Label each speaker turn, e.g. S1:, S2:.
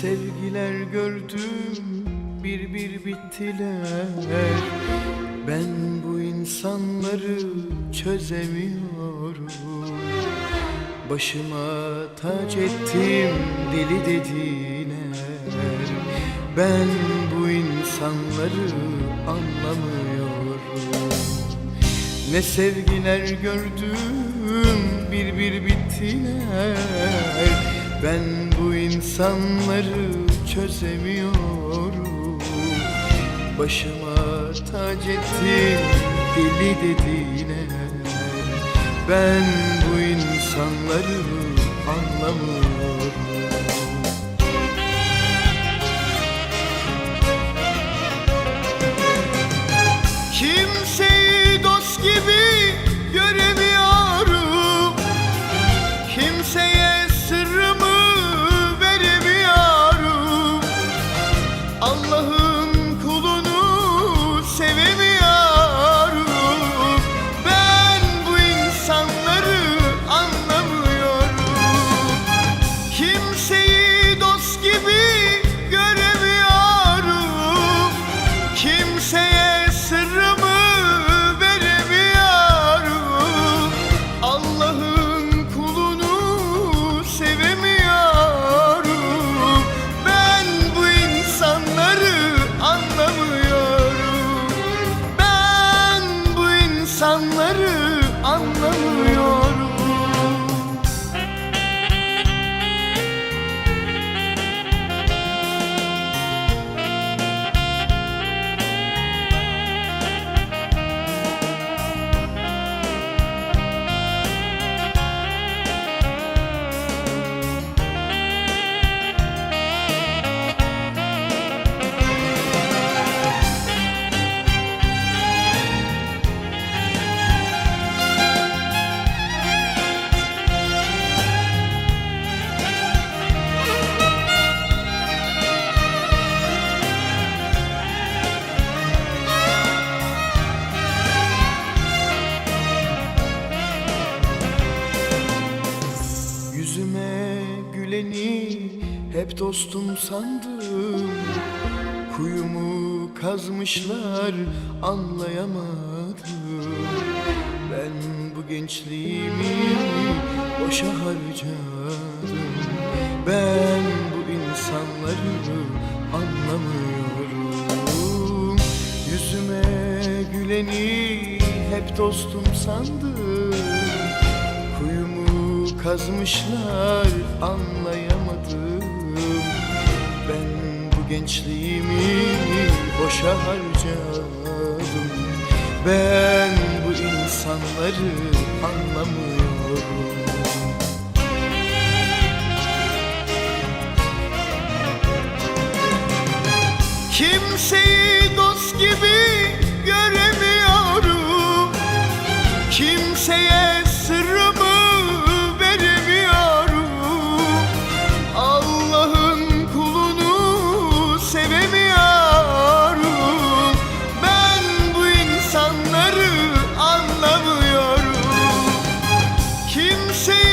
S1: Sevgiler gördüm bir bir bittiler. Ben bu insanları çözemiyorum. Başıma tac ettim deli dediler. Ben bu insanları anlamıyorum. Ne sevgiler gördüm bir bir bittiler Ben bu insanları çözemiyorum. Başıma tac ettim deli dediler Ben bu insanları anlamıyorum hep dostum sandım Kuyumu kazmışlar anlayamadım. Ben bu gençliğimi boşa harcadım. Ben bu insanları anlamıyorum. Yüzüme güleni hep dostum sandım. Kuyumu kazmışlar anlayamadım Ben bu gençliğimi boşa harcadım. Ben bu insanları anlamıyorum. Kimseyi dost gibi göremiyorum. Kimseye she